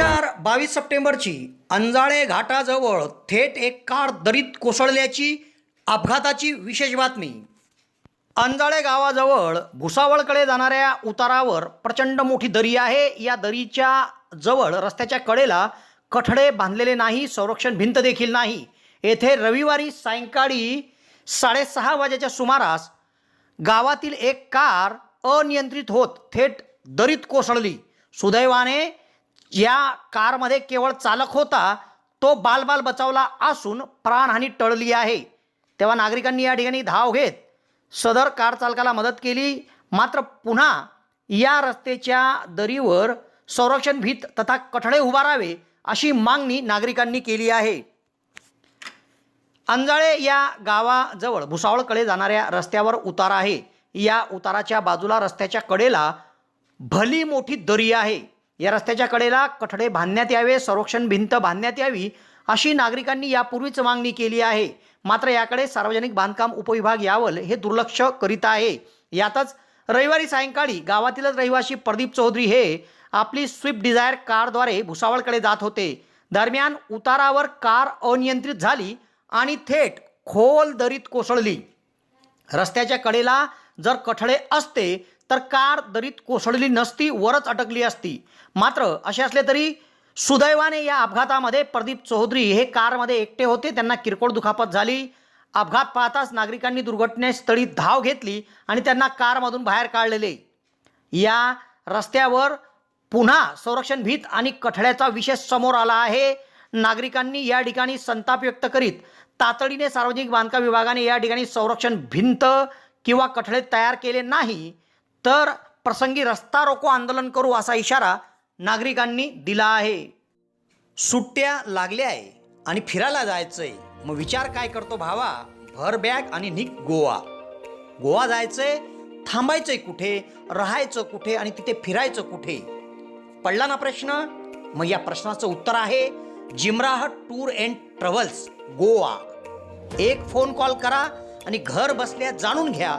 नमस्कार बावीस सप्टेंबरची अंजाळे घाटाजवळ थेट एक कार दरीत कोसळल्याची अपघाताची विशेष बातमी. अंजाळे गावाजवळ भुसावळकडे जाणाऱ्या उतारावर प्रचंड मोठी दरी आहे. या दरीच्या जवळ रस्त्याच्या कडेला कठडे बांधलेले नाही संरक्षण भिंत देखील नाही. येथे रविवारी सायंकाळी साडेसहा वाजेच्या सुमारास गावातील एक कार अनियंत्रित होत थेट दरीत कोसळली. सुदैवाने या कारमध्ये केवळ चालक होता तो बालबाल बचावला असून प्राणहानी टळली आहे. तेव्हा नागरिकांनी या ठिकाणी धाव घेत सदर कार चालकाला मदत केली. मात्र पुन्हा या रस्त्याच्या दरीवर संरक्षण भीत तथा कठडे उभारावे अशी मागणी नागरिकांनी केली आहे. अंजाळे या गावाजवळ भुसावळकडे जाणाऱ्या रस्त्यावर उतार आहे. या उताराच्या बाजूला रस्त्याच्या कडेला भली मोठी दरी आहे. या रस्त्याच्या कडेला कठडे बांधण्यात यावे संरक्षण भिंत बांधण्यात यावी अशी नागरिकांनी यापूर्वीच मागणी केली आहे. मात्र याकडे सार्वजनिक बांधकाम उपविभाग यावल हे दुर्लक्ष करीत आहे. यातच रविवारी सायंकाळी गावातीलच रहिवासी प्रदीप चौधरी हे आपली स्विफ्ट डिझायर कारद्वारे भुसावळकडे जात होते. दरम्यान उतारावर कार अनियंत्रित झाली आणि थेट खोल दरीत कोसळली. रस्त्याच्या कडेला जर कठडे असते तर कार दरीत कोसळली नसती वरच अटकली असती. मात्र असे असले तरी सुदैवाने या अपघातामध्ये प्रदीप चौधरी हे कारमध्ये एकटे होते त्यांना किरकोळ दुखापत झाली. अपघात पाहताच नागरिकांनी दुर्घटनास्थळी धाव घेतली आणि त्यांना कारमधून बाहेर काढलेले. या रस्त्यावर पुन्हा संरक्षण भीत आणि कठड्याचा विषय समोर आला आहे. नागरिकांनी या ठिकाणी संताप व्यक्त करीत तातडीने सार्वजनिक बांधकाम विभागाने या ठिकाणी संरक्षण भिंत किंवा कठडे तयार केले नाही. तर प्रसंगी रस्ता रोको आंदोलन करू असा इशारा नागरिकांनी दिला आहे. सुट्ट्या लागल्या आहे आणि फिरायला जायचंय मग विचार काय करतो भावा? भर बॅग आणि निक गोवा. गोवा जायचंय थांबायचंय कुठे? राहायचं कुठे? आणि तिथे फिरायचं कुठे? पडला ना प्रश्न? मग या प्रश्नाचं उत्तर आहे Jimrah tour and travels Goa. एक फोन कॉल करा आणि घर बसल्या जाणून घ्या.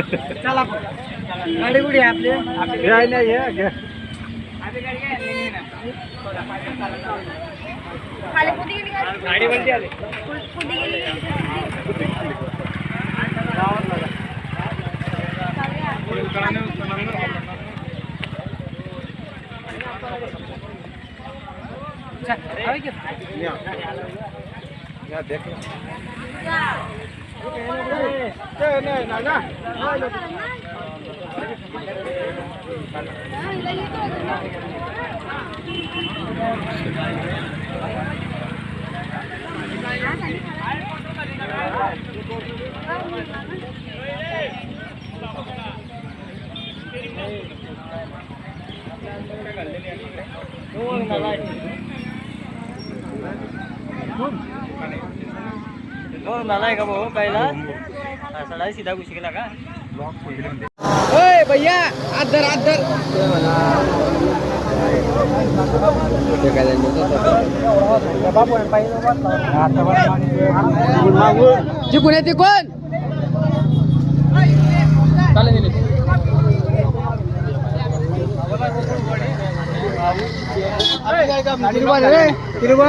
चला गाडी कुठे आहे आपली? नाही खाली कुठे गेली का? गाडी वरती आली कुठे गेली? हो नालाय का भाऊ पहिला? सडा सीधा घुशी गेला का? भैया आदर आदर जिकून येते कोण? किरवा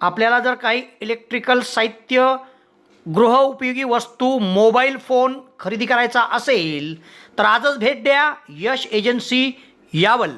आपल्याला जर काही इलेक्ट्रिकल साहित्य गृहउपयोगी वस्तू मोबाईल फोन खरेदी करायचा असेल तर आजच भेट द्या यश एजन्सी यावल.